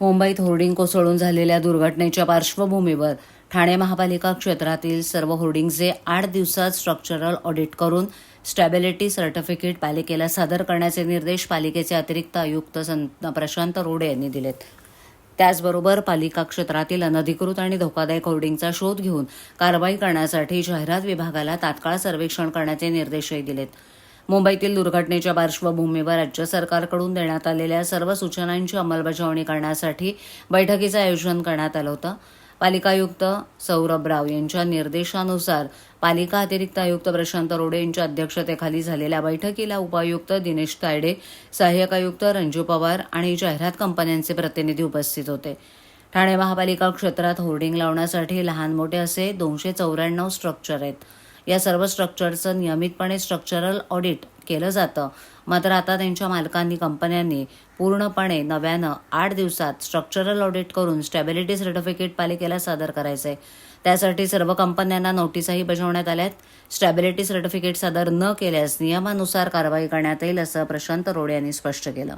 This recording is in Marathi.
मुंबईत होर्डिंग कोसळून झालेल्या दुर्घटनेच्या पार्श्वभूमीवर ठाणे महापालिका क्षेत्रातील सर्व होर्डिंगचे आठ दिवसात स्ट्रक्चरल ऑडिट करून स्टॅबिलिटी सर्टिफिकेट पालिकेला सादर करण्याचे निर्देश पालिकेचे अतिरिक्त आयुक्त संत प्रशांत रोडे यांनी दिलेत. त्याचबरोबर पालिका क्षेत्रातील अनधिकृत आणि धोकादायक होर्डिंगचा शोध घेऊन कारवाई करण्यासाठी जाहिरात विभागाला तात्काळ सर्वेक्षण करण्याचे निर्देशही दिलेत. मुंबईतील दुर्घटनेच्या पार्श्वभूमीवर राज्य सरकारकडून देण्यात आलेल्या सर्व सूचनांची अंमलबजावणी करण्यासाठी बैठकीचं आयोजन करण्यात आलं होतं. पालिका आयुक्त सौरभ राव यांच्या निर्देशानुसार पालिका अतिरिक्त आयुक्त प्रशांत रोडे यांच्या अध्यक्षतेखाली झालेल्या बैठकीला उपायुक्त दिनेश तायडे सहाय्यक आयुक्त रंजू पवार आणि जाहिरात कंपन्यांचे प्रतिनिधी उपस्थित होते. ठाणे महापालिका क्षेत्रात होर्डिंग लावण्यासाठी लहान मोठे असे दोनशे चौऱ्याण्णव स्ट्रक्चर आहेत. या सर्व स्ट्रक्चरचं नियमितपणे स्ट्रक्चरल ऑडिट केलं जातं. मात्र आता त्यांच्या मालकांनी कंपन्यांनी पूर्णपणे नव्यानं आठ दिवसात स्ट्रक्चरल ऑडिट करून स्टॅबिलिटी सर्टिफिकेट पालिकेला सादर करायचंय. त्यासाठी सर्व कंपन्यांना नोटीसही बजावण्यात आल्यात स्टॅबिलिटी सर्टिफिकेट सादर न केल्यास नियमानुसार कारवाई करण्यात येईल असं प्रशांत रोडे यांनी स्पष्ट केलं.